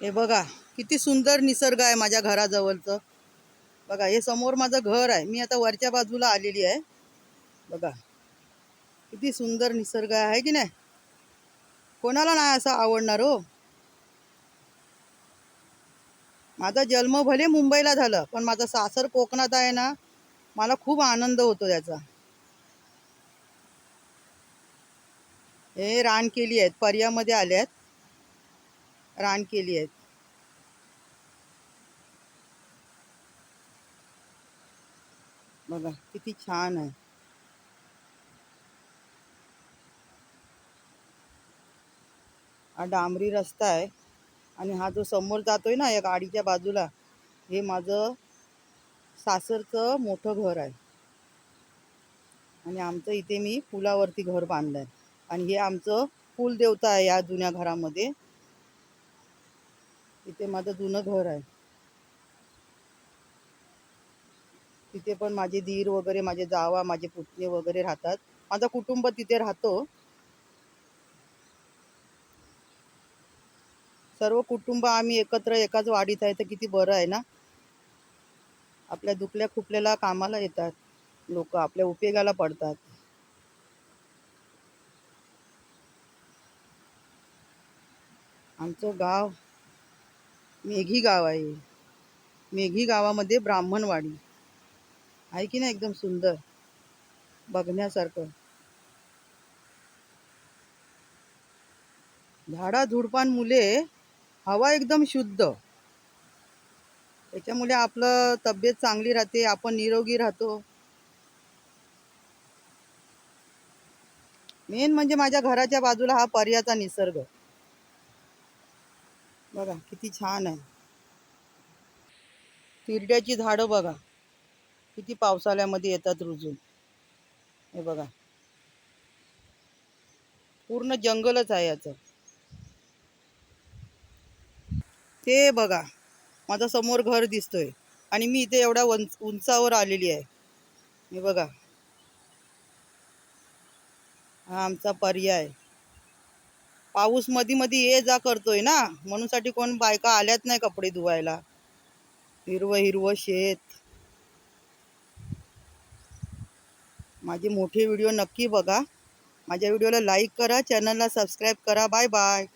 हे बघा किती सुंदर निसर्ग आहे माझ्या घराजवळचं. बघा हे समोर माझं घर आहे. मी आता वरच्या बाजूला आलेली आहे. बघा किती सुंदर निसर्ग आहे की नाही? कोणाला नाही असं आवडणार हो? माझा जन्म भले मुंबईला झालं पण माझं सासर कोकणात आहे ना मला खूप आनंद होतो त्याचा. हे रान केली आहेत पर्यामध्ये आले आहेत. रान केली आहेत. बघा किती छान आहे. हा डांबरी रस्ता आहे आणि हा जो समोर जातोय ना या गाडीच्या बाजूला हे माझं सासरचं मोठं घर आहे. आणि आमचं इथे मी पुलावरती घर बांधलंय. आणि हे आमचं कुलदेवता आहे या जुन्या घरामध्ये. इथे माझं जुनं घर आहे. तिथे पण माझे धीर वगैरे माझे जावा माझे पुतणे वगैरे राहतात. माझा कुटुंब तिथे राहतो. सर्व कुटुंब आम्ही एकत्र एकाच वाडीत आहे तर किती बरं आहे ना? आपल्या दुखल्या खुपल्याला कामाला येतात. लोक आपल्या उपयोगाला पडतात. आमचं गाव मेघी गाव आहे. मेघी गावामध्ये ब्राह्मणवाडी. आहे की ना एकदम सुंदर? बघण्यासारखं. झाड झुडपान मुले हवा एकदम शुद्ध. त्याच्यामुळे आपलं तब्येत चांगली राहते आपण निरोगी राहतो. मेन म्हणजे माझ्या घराच्या बाजूला हा पर्याचा निसर्ग. बघा किती छान आहे. तिरड्याची झाडं बघा. किती पावसाळ्यामध्ये येतात रुजून. हे बघा. पूर्ण जंगलच आहे याचं. ते बघा. माझं समोर घर दिसतोय. आणि मी इथे एवढ्या उंच उंचावर आलेली आहे. हे बघा. हा आमचा पर्याय. पाऊस मधी मधी ये जा करतोय ना. म्हणून साठी कोण बायका आल्यात नाही कपडे धुवायला. हिरवं हिरवं शेत. माझे मोठे व्हिडिओ नक्की बघा. माझ्या व्हिडिओला लाईक करा चॅनलला सबस्क्राईब करा. Bye bye